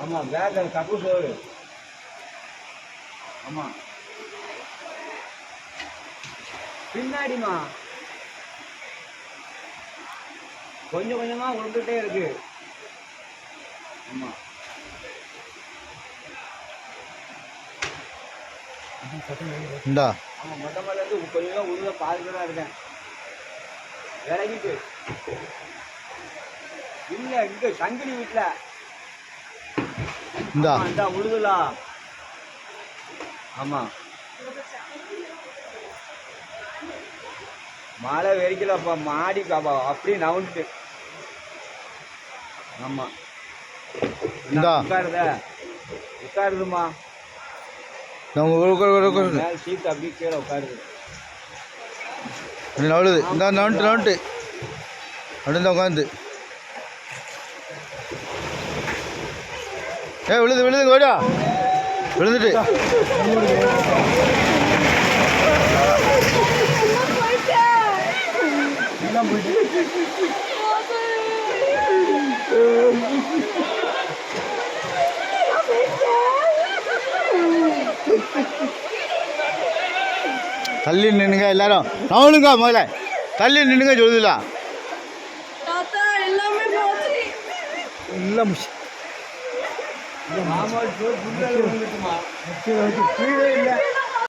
ஆமா back cup சோறு ஆமா. பின்னாடிமா கொஞ்சம் கொஞ்சமா விழுந்துட்டே இருக்கு. ஆமா. இந்தா. ஆமா மொட்டை மேல இருந்து கொஞ்சம் உள்ள பாதி தான் இருக்கேன். விலகிட்டு. இல்ல இங்க சங்கிலி வீட்டுல இந்தா. அந்த உழுதுலா. ஆமா. மழை வெறிக்கலப்பா மாடி பாப்பா அப்படியே நவுந்துட்டு. ஆமா. இந்தா. உட்காருத. உட்காருதுமா நான் உங்களுக்கு மேல சீட் அப்படியே கீழே உட்காருது. நவளுது. இந்த நவுண்டு நவுண்டு. அப்படி தான் உட்காந்து. ஏ விழுது விழுது ஓடா விழுந்துட்டு. தள்ளி நின்னுங்க எல்லாரும். நவளுங்க முதல்ல. தள்ளி நின்னுங்க சொல்லுதுலாம் எல்லாமே மாமா கீழே இல்லை.